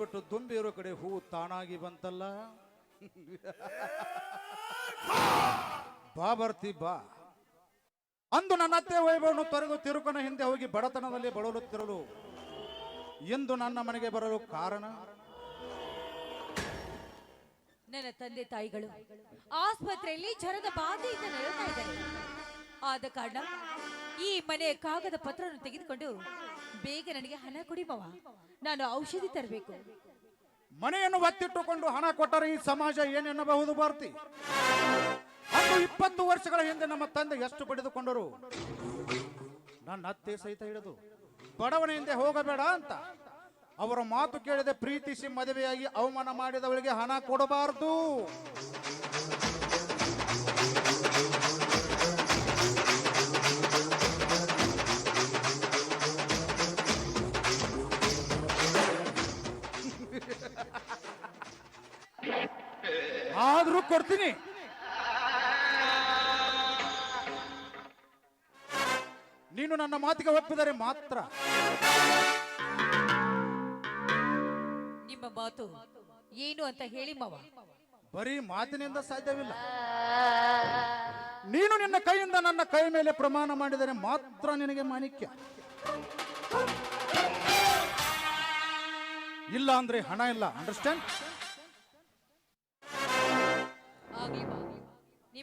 ಬಿಟ್ಟು ದುಂಬಿ ಇರೋ ಕಡೆ ಹೂವು ತಾನಾಗಿ ಬಂತಲ್ಲ? ಬಾ ಬರ್ತಿ, ಬಾ. ಅಂದು ನನ್ನ ಅತ್ತೆ ವೈಭವನು ತೊರೆದು ತಿರುಕನ ಹಿಂದೆ ಹೋಗಿ ಬಡತನದಲ್ಲಿ ಬಳಲುತ್ತಿರಲು. ಎಂದು ನನ್ನ ಮನೆಗೆ ಬರಲು ಕಾರಣ? ನನ್ನ ತಂದೆ ತಾಯಿಗಳು, ಆಸ್ಪತ್ರೆಯಲ್ಲಿ ಜ್ವರದ ಬಾಧೆಯಿಂದ ಇದ್ದಾರೆ. ಆದ ಕಾರಣ ಈ ಮನೆಯ ಕಾಗದ ಪತ್ರವನ್ನು ತೆಗೆದುಕೊಂಡು ಬೇಗ ನನಗೆ ಹಣ ಕೊಡಿ, ಮಾವ. ನಾನು ಔಷಧಿ ತರಬೇಕು. ಮನೆಯನ್ನು ಒತ್ತಿಟ್ಟುಕೊಂಡು ಹಣ ಕೊಟ್ಟರೆ ಈ ಸಮಾಜ ಏನೆನ್ನಬಹುದು ಭಾರತಿ? ಅಂದು ಇಪ್ಪತ್ತು ವರ್ಷಗಳ ಹಿಂದೆ ನಮ್ಮ ತಂದೆ ಎಷ್ಟು ಪಡೆದುಕೊಂಡರು? ನನ್ನ ಅತ್ತೆ ಸಹಿತ ಹಿಡಿದು, ಬಡವನ ಹಿಂದೆ ಹೋಗಬೇಡ ಅಂತ. ಅವರ ಮಾತು ಕೇಳದೆ ಪ್ರೀತಿಸಿ ಮದುವೆಯಾಗಿ ಅವಮಾನ ಮಾಡಿದವಳಿಗೆ ಹಣ ಕೊಡಬಾರದು. ಆದ್ರೂ ಕೊಡ್ತೀನಿ. ನೀನು ನನ್ನ ಮಾತಿಗೆ ಒಪ್ಪಿದರೆ ಮಾತ್ರ. ನಿಮ್ಮ ಮಾತು ಏನು ಅಂತ ಹೇಳಿ ಮಾವ. ಬರೀ ಮಾತಿನಿಂದ ಸಾಧ್ಯವಿಲ್ಲ. ನೀನು ನಿನ್ನ ಕೈಯಿಂದ ನನ್ನ ಕೈ ಮೇಲೆ ಪ್ರಮಾಣ ಮಾಡಿದರೆ ಮಾತ್ರ ನಿನಗೆ ಮಾಣಿಕ್ಯ. ಇಲ್ಲ ಅಂದ್ರೆ ಹಣ ಇಲ್ಲ ಅಂಡರ್ಸ್ಟ್ಯಾಂಡ್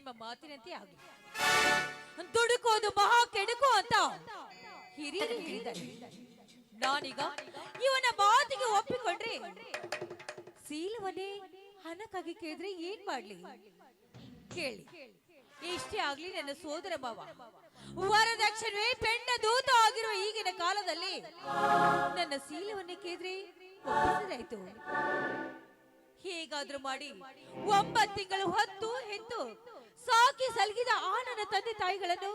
ನಿಮ್ಮ ಮಾತಿನಂತೆ ಆಗಲಿ. ದುಡುಕೋದು ಮಹಾ ಕೆಡುಕು ಅಂತ ಹಿರಿಯರು ಹೇಳಿದ್ದಾರೆ ನಾನೀಗ ಇವನ ಮಾತಿಗೆ ಒಪ್ಪಿಕೊಂಡ್ರೆ ಸೀಲವನ್ನೇ ಹಣಕ್ಕಾಗಿ ಕೇಳಿದ್ರೆ ಏನ್ ಮಾಡ್ಲಿ? ಕೇಳಿ. ಇಷ್ಟೇ ಆಗ್ಲಿ ನನ್ನ ಸೋದರ ಮಾವ. ವರದಕ್ಷಿಣೆ ಪೆಂಡ ದೂತ ಆಗಿರುವ ಈಗಿನ ಕಾಲದಲ್ಲಿ ನನ್ನ ಸೀಲವನ್ನೇ ಕೇಳಿದ್ರೆ ಒಪ್ಪಿಸಿದ್ರಾಯ್ತು ಹೇಗಾದ್ರೂ ಮಾಡಿ ಒಂಬತ್ತು ತಿಂಗಳು ಹೊತ್ತು ಹೆತ್ತು ಸಾಕಿ ಸಲಗಿದ ಆ ನನ್ನ ತಂದೆ ತಾಯಿಗಳನ್ನು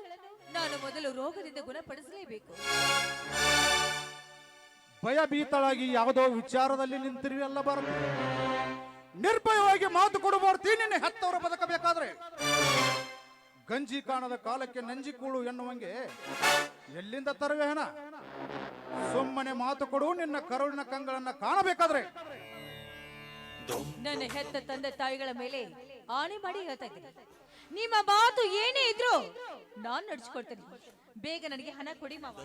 ನಾನು ಮೊದಲು ರೋಗದಿಂದ ಗುಣಪಡಿಸಲೇಬೇಕು. ಭಯಭೀತಳಾಗಿ ಯಾವುದೋ ವಿಚಾರದಲ್ಲಿ ನಿಂತಿರಿ ಅಲ್ಲ ಬರಲು ನಿರ್ಭಯವಾಗಿ ಮಾತು ಕೊಡಬಾರ್ದು ನಿನ್ನೆ ಹೆತ್ತವರು ಬದುಕಬೇಕಾದ್ರೆ. ಗಂಜಿ ಕಾಣದ ಕಾಲಕ್ಕೆ ನಂಜಿ ಕೂಳು ಎನ್ನುವಂಗೆ ಎಲ್ಲಿಂದ ತರುವೆ ಹಣ? ಸುಮ್ಮನೆ ಮಾತು ಕೊಡು ನಿನ್ನ ಕರುಳಿನ ಕಂಗಳನ್ನ ಕಾಣಬೇಕಾದ್ರೆ. ನನ್ನ ಹೆತ್ತ ತಂದೆ ತಾಯಿಗಳ ಮೇಲೆ ಆಣೆ ಮಾಡಿ ಹೇಳ್ತಾ ಇದ್ದೀನಿ. ನಿಮ್ಮ ಮಾತು ಏನೇ ಇದ್ರು ನಾನ್ ನಡ್ಸ್ಕೊಡ್ತೇನೆ ಬೇಗ ನನಗೆ ಹಣ ಕೊಡಿ ಮಾವ.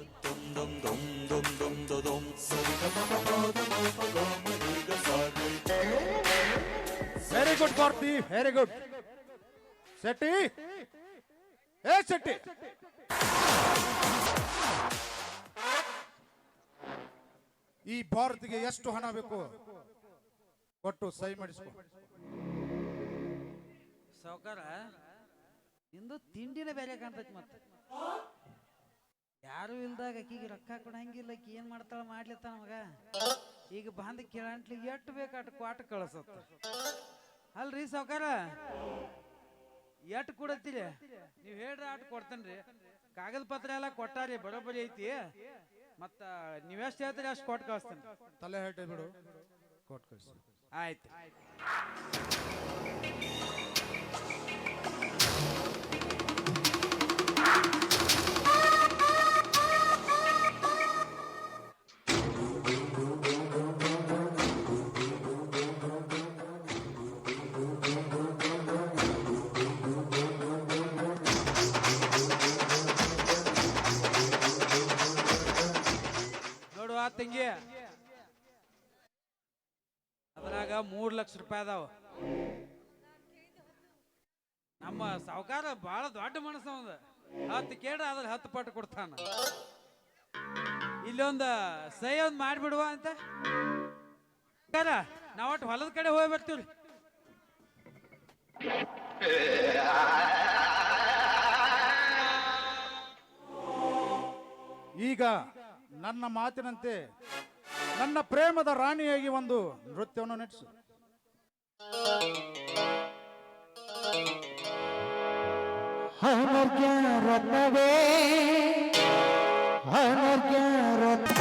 Very good Karthi very good Shetty ಏ ಶೆಟ್ಟಿ ಈ ಭಾರತಿಗೆ ಎಷ್ಟು ಹಣ ಬೇಕು? ಕೊಟ್ಟು ಸಹಿ ಮಾಡಿಸ್ಕೊ. ಸಾವುಕಾರ ಇಂದು ತಿಂಡಿನ ಬೇರೆ ಕಾಣ್ತೈತಿ ಮತ್ತೆ. ಯಾರು ಇಲ್ದಾಗ ಆಕಿಗೆ ರೊಕ್ಕ ಕೊಡಂಗಿಲ್ಲ ಆಕಿ ಏನ್ ಮಾಡ್ತಾಳ ಮಾಡ್ಲಿತ್ತ ನಮಗ? ಈಗ ಬಂದ ಕೇಳಂಟ್ಲಿ ಎಷ್ಟು ಬೇಕು ಅಟ್ ಕ್ವಾಟ ಕಳಿಸತ್ತ. ಅಲ್ರಿ ಸಾವುಕಾರ? ಎಟ್ ಕೊಡತ್ತೀರಿ? ನೀವು ಹೇಳ್ರಿ ಆಟ ಕೊಡ್ತೇನ್ರಿ. ಕಾಗದ ಪತ್ರ ಎಲ್ಲ ಕೊಟ್ಟಾರಿ ಬರೋಬ್ಬರಿ ಐತಿ. ಮತ್ತ ನೀವೆಷ್ಟು ಹೇಳ್ತೀರಿ ಅಷ್ಟು ಕೊಟ್ಟು ಕಳಿಸ್ತೇನೆ. ತಲೆ ಹೇಟೆ ಬಿಡು. ಕೊಟ್ಟು ಕಳ್ಸ. ಆಯ್ತು. ಟಿಂಗಿ ಅದ್ರಾಗ ಮೂರ್ ಲಕ್ಷ ರೂಪಾಯಿ ಅದಾವ. ನಮ್ಮ ಸಾವುಕಾರ ಬಹಳ ದೊಡ್ಡ ಮನಸ್ಸು ಅವಂದ. ಹತ್ ಕೇಳ ಅದ್ರ ಹತ್ತು ಪಟ್ಟು ಕೊಡ್ತಾನ. ಇಲ್ಲೊಂದ ಸಹಿ ಒಂದ್ ಮಾಡ್ಬಿಡುವ ಅಂತ. ನಾವ್ ಒಟ್ಟು ಹೊಲದ ಕಡೆ ಹೋಗಿ ಬರ್ತೀವ್ರಿ. ಈಗ ನನ್ನ ಮಾತಿನಂತೆ ನನ್ನ ಪ್ರೇಮದ ರಾಣಿಯಾಗಿ ಒಂದು ನೃತ್ಯವನ್ನು ನಟಿಸು. ಅನರ್ಘ್ಯ ರತ್ನವೇ ಅನರ್ಘ್ಯ ರತ್ನ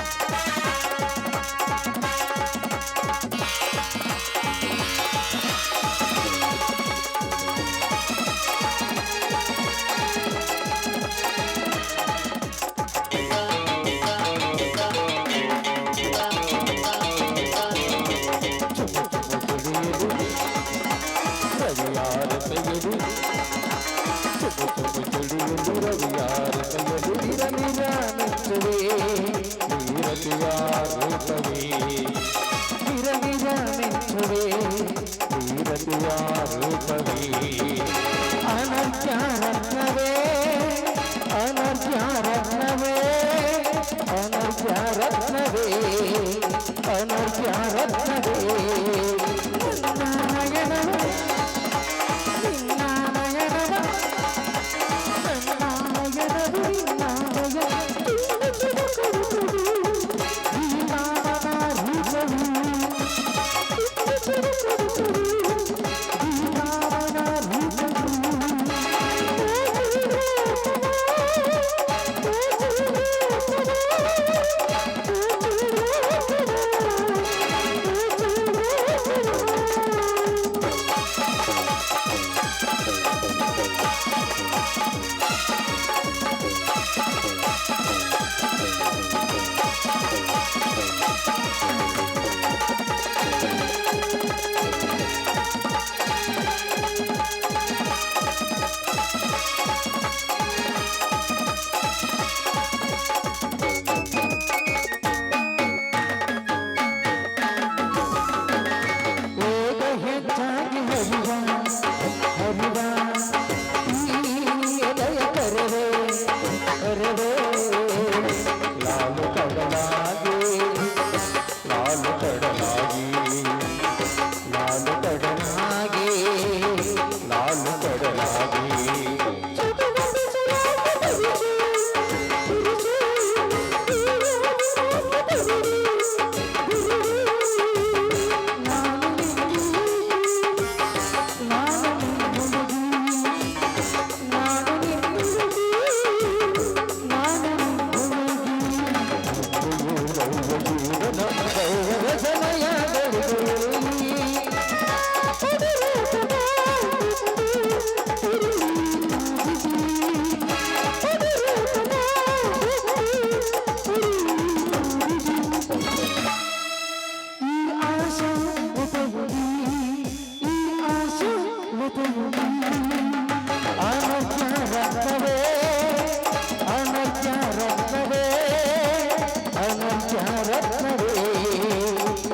रत्न रे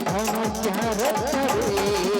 धनुष रत्न रे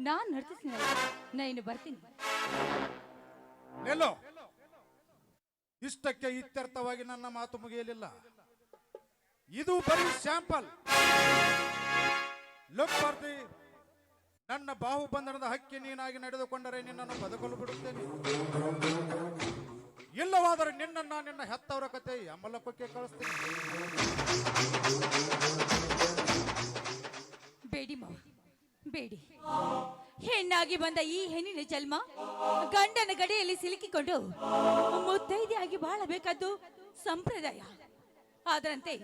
ನಾನ್ ನರ್ತಿಸ್ತೀನಿ ನಾ ಇನ್ನು ಬರ್ತೀನಿ. ನಿಲ್ಲೋ. ಇಷ್ಟಕ್ಕೆ ಇತ್ಯರ್ಥವಾಗಿ ನನ್ನ ಮಾತು ಮುಗಿಯಲಿಲ್ಲ. ಇದು ಬರೀ ಸ್ಯಾಂಪಲ್. ಲುಕ್ ಬರ್ತಿ ನನ್ನ ಬಾಹುಬಂಧನದ ಹಕ್ಕಿ ನೀನಾಗಿ ನಡೆದುಕೊಂಡರೆ ನಿನ್ನನ್ನು ಬದುಕಲು ಬಿಡುತ್ತೇನೆ. ಇಲ್ಲವಾದರೆ ನಿನ್ನನ್ನ ನಿನ್ನ ಹೆತ್ತವರ ಕತೆ ಯಮಲೋಕಕ್ಕೆ ಕಳಿಸ್ತೇನೆ. ಬೇಡಿ ಮಾವ. ಬೇಡಿ. ಹೆಣ್ಣಾಗಿ ಬಂದ ಈ ಹೆಣ್ಣಿನ ಜನ್ಮ ಗಂಡನ ಗಡೆಯಲ್ಲಿ ಸಿಲುಕಿಕೊಂಡು ಮುತ್ತೈದೆಯಾಗಿ ಬಾಳಬೇಕಾದ್ದು ಸಂಪ್ರದಾಯ. ಅದರಂತೆ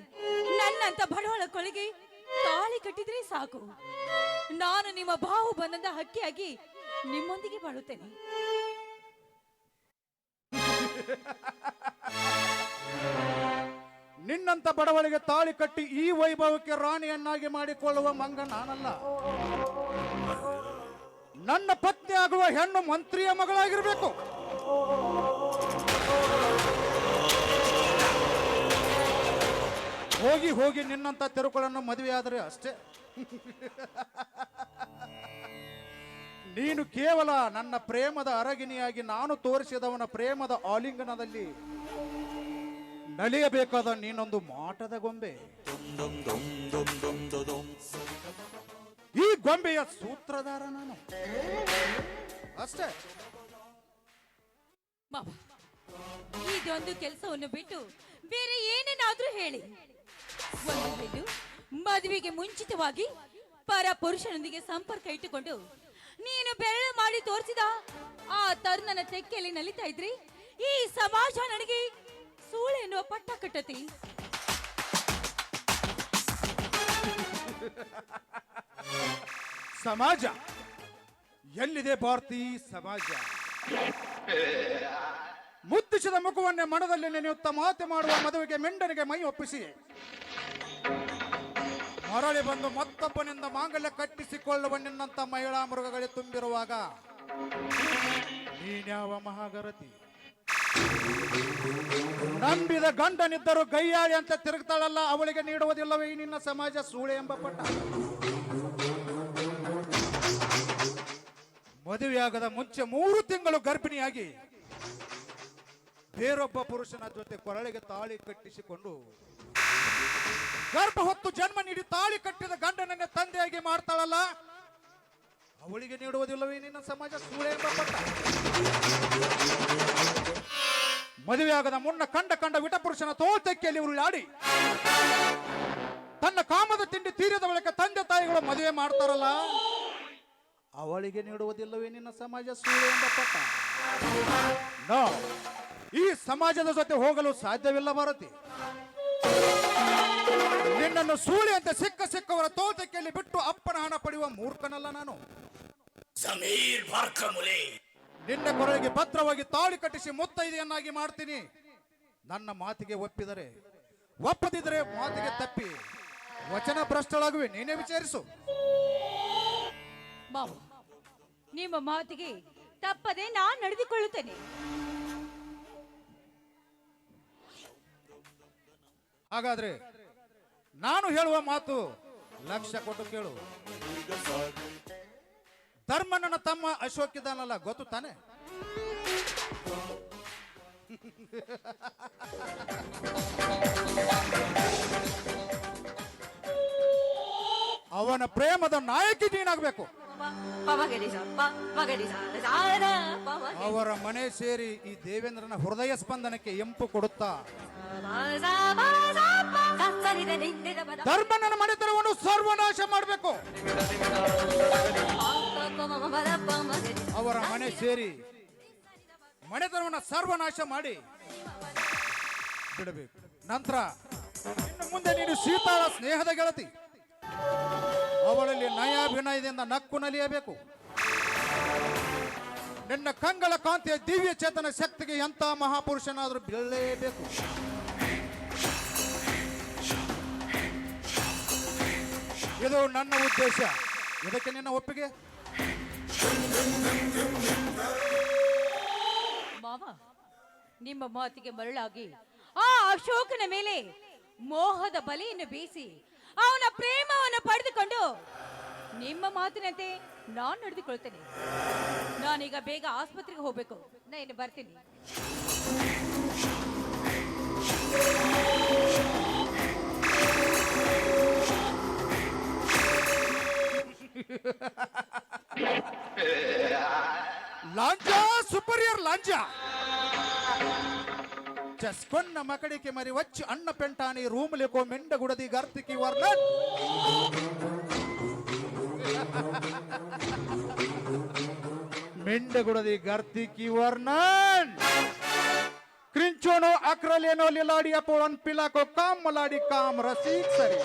ನನ್ನಂತ ಬಡವಳ ಕೊಳಗೆ ತಾಳಿ ಕಟ್ಟಿದ್ರೆ ಸಾಕು. ನಾನು ನಿಮ್ಮ ಬಾವು ಬಂದಂತ ಹಕ್ಕಿಯಾಗಿ ನಿಮ್ಮೊಂದಿಗೆ ಬಾಳುತ್ತೇನೆ. ನಿನ್ನಂತ ಬಡವಳಿಗೆ ತಾಳಿ ಕಟ್ಟಿ ಈ ವೈಭವಕ್ಕೆ ರಾಣಿಯನ್ನಾಗಿ ಮಾಡಿಕೊಳ್ಳುವ ಮಂಗ ನಾನಲ್ಲ. ನನ್ನ ಪತ್ನಿ ಆಗುವ ಹೆಣ್ಣು ಮಂತ್ರಿಯ ಮಗಳಾಗಿರಬೇಕು. ಹೋಗಿ ಹೋಗಿ ನಿನ್ನಂತ ತಿರುಕುಳನ್ನು ಮದುವೆಯಾದರೆ ಅಷ್ಟೇ. ನೀನು ಕೇವಲ ನನ್ನ ಪ್ರೇಮದ ಅರಗಿನಿಯಾಗಿ ನಾನು ತೋರಿಸಿದವನ ಪ್ರೇಮದ ಆಲಿಂಗನದಲ್ಲಿ ನಲಿಯಬೇಕಾದ ನೀನೊಂದು ಮಾಟದ ಗೊಂಬೆ. ಗೊಂಬೆಯ ಸೂತ್ರಧಾರ ನಾನು ಅಷ್ಟೇ. ಮಾವ ಇದೊಂದು ಕೆಲಸವನ್ನು ಬಿಟ್ಟು ಬೇರೆ ಏನೇನಾದ್ರೂ ಹೇಳಿ. ಒಂದು ಹೆಣ್ಣು ಮದುವೆಗೆ ಮುಂಚಿತವಾಗಿ ಪರ ಪುರುಷನೊಂದಿಗೆ ಸಂಪರ್ಕ ಇಟ್ಟುಕೊಂಡು ನೀನು ಬೆರಳು ಮಾಡಿ ತೋರಿಸಿದ ಆ ತರುಣನ ತೆಕ್ಕೆಯಲ್ಲಿ ನಲಿತಾ ಇದ್ರಿ. ಈ ಸಮಾಜ ನನಗೆ ಸೂಳೆ ಎನ್ನುವ ಪಟ್ಟ ಕಟ್ಟತಿ ಸಮಾಜ. ಎಲ್ಲಿದೆ ಭಾರತಿ ಸಮಾಜ? ಮುತ್ತಿಸಿದ ಮುಖವನ್ನೇ ಮನದಲ್ಲಿ ನೆನೆಯುತ್ತ ಮಾತೆ ಮಾಡುವ ಮದುವೆಗೆ ಮೆಂಡನಿಗೆ ಮೈ ಒಪ್ಪಿಸಿ. ಮರಳಿ ಬಂದು ಮತ್ತೊಬ್ಬನಿಂದ ಮಾಂಗಲ್ಯ ಕಟ್ಟಿಸಿಕೊಳ್ಳುವ ನಿನ್ನಂತ ಮಹಿಳಾ ಮೃಗಗಳೇ ತುಂಬಿರುವಾಗ ನೀನ್ಯಾವ ಮಹಾಗರತಿ? ನಂಬಿದ ಗಂಡನಿದ್ದರೂ ಗೈಯಾಳಿ ಅಂತ ತಿರುಗ್ತಾಳಲ್ಲ, ಅವಳಿಗೆ ನೀಡುವುದಿಲ್ಲವೇ ನಿನ್ನ ಸಮಾಜ ಸೂಳೆ ಎಂಬ ಪಟ್ಟ. ಮದುವೆಯಾಗದ ಮುಂಚೆ ಮೂರು ತಿಂಗಳು ಗರ್ಭಿಣಿಯಾಗಿ ಬೇರೊಬ್ಬ ಪುರುಷನ ಜೊತೆ ಕೊರಳಿಗೆ ತಾಳಿ ಕಟ್ಟಿಸಿಕೊಂಡು ಗರ್ಭ ಹೊತ್ತು ಜನ್ಮ ನೀಡಿ ತಾಳಿ ಕಟ್ಟಿದ ಗಂಡನನ್ನ ತಂದೆಯಾಗಿ ಮಾಡ್ತಾಳಲ್ಲ? ಅವಳಿಗೆ ನೀಡುವುದಿಲ್ಲವೇ ನಿನ್ನ ಸಮಾಜ ಮದುವೆಯಾಗದ ಮುನ್ನ ಕಂಡ ಕಂಡ ವಿಟ ಪುರುಷನ ತೋಳ್ತೆಕ್ಕೆಯಲ್ಲಿ ಉರುಳಾಡಿ ತನ್ನ ಕಾಮದ ತಿಂಡಿ ತೀರಿದ ಬಳಿಕ ತಂದೆ ತಾಯಿಗಳು ಮದುವೆ ಮಾಡ್ತಾರಲ್ಲ? ಅವಳಿಗೆ ನೀಡುವುದಿಲ್ಲವೇ ನಿನ್ನ ಸಮಾಜ ಸುಳ್ಳು ಎಂಬ ಪಟ್ಟ ನೋ ಈ ಸಮಾಜದ ಜೊತೆ ಹೋಗಲು ಸಾಧ್ಯವಿಲ್ಲ ಭಾರತಿ ನಿನ್ನನ್ನು ಸೂಳಿ ಅಂತ ಸಿಕ್ಕ ಸಿಕ್ಕವರ ತೋಟಕ್ಕೆಯಲ್ಲಿ ಬಿಟ್ಟು ಅಪ್ಪನ ಹಣ ಪಡೆಯುವ ಮೂರ್ಖನಲ್ಲ ನಾನು. ಜಮೀರ್ ಬಾರ್ಕಮುಲೆ ನಿನ್ನ ಕೊರಳಿಗೆ ಭದ್ರವಾಗಿ ತಾಳಿ ಕಟ್ಟಿಸಿ ಮುತ್ತೈದೆಯನ್ನಾಗಿ ಮಾಡ್ತೀನಿ. ನನ್ನ ಮಾತಿಗೆ ಒಪ್ಪಿದರೆ ಒಪ್ಪದಿದ್ದರೆ ಮಾತಿಗೆ ತಪ್ಪಿ. ವಚನ ಭ್ರಷ್ಟಳಾಗುವೆ ನೀನೇ ವಿಚಾರಿಸು. ಮಾವ ನಿಮ್ಮ ಮಾತಿಗೆ ತಪ್ಪದೆ ನಾನು ನಡೆದುಕೊಳ್ಳುತ್ತೇನೆ. ಹಾಗಾದ್ರೆ ನಾನು ಹೇಳುವ ಮಾತು ಲಕ್ಷ್ಯ ಕೊಟ್ಟು ಕೇಳು. ಧರ್ಮಣ್ಣನ ತಮ್ಮ ಅಶೋಕ್ ಇದ್ದಾನಲ್ಲ ಗೊತ್ತು ತಾನೆ? ಅವನ ಪ್ರೇಮದ ನಾಯಕಿ ನೀನಾಗಬೇಕು ಅವರ ಮನೆ ಸೇರಿ ಈ ದೇವೇಂದ್ರನ ಹೃದಯ ಸ್ಪಂದನಕ್ಕೆ ಎಂಪು ಕೊಡುತ್ತಾ? ಧರ್ಮನ ಮನೆತನವನ್ನು ಸರ್ವನಾಶ ಮಾಡಬೇಕು. ಅವರ ಮನೆ ಸೇರಿ ಮನೆತನವನ್ನು ಸರ್ವನಾಶ ಮಾಡಿ ಬಿಡಬೇಕು. ನಂತರ ಇನ್ನು ಮುಂದೆ ನೀನು ಸೀತಾಳ ಸ್ನೇಹದ ಗೆಳತಿ. ಅವಳಲ್ಲಿ ನಯಾಭಿನಯದಿಂದ ನಕ್ಕು ನಲಿಯಬೇಕು. ನಿನ್ನ ಕಂಗಳ ಕಾಂತಿಯ ದಿವ್ಯ ಚೇತನ ಶಕ್ತಿಗೆ ಎಂಥ ಮಹಾಪುರುಷನಾದರೂ ಬೀಳಲೇಬೇಕು. ಇದು ನನ್ನ ಉದ್ದೇಶ. ಇದಕ್ಕೆ ನಿನ್ನ ಒಪ್ಪಿಗೆ? ಮಾವ, ನಿಮ್ಮ ಮಾತಿಗೆ ಮರಳಾಗಿ ಆ ಅಶೋಕನ ಮೇಲೆ ಮೋಹದ ಬಲೆಯನ್ನು ಬೀಸಿ ಅವನ ಪ್ರೇಮವನ್ನು ಪಡೆದುಕೊಂಡು ನಿಮ್ಮ ಮಾತಿನಂತೆ ನಾನು ನಡೆದುಕೊಳ್ತೇನೆ. ನಾನೀಗ ಬೇಗ ಆಸ್ಪತ್ರೆಗೆ ಹೋಗ್ಬೇಕು. ನಾನು ಬರ್ತೀನಿ. ಲಾಂಚ ಸುಪೀರಿಯರ್ ಲಾಂಚ చేసుకున్న మకడికి మరి వచ్చి అన్న పెంటాని రూమ్ లేకో మెండగుడది గర్తికి వర్ణ మెండగుడది గర్తికి వర్ణన్. క్రించోనో అక్రలేనో లిలాడి అపోవన్ పిలాకో కామ్మలాడి కామ్ర సరే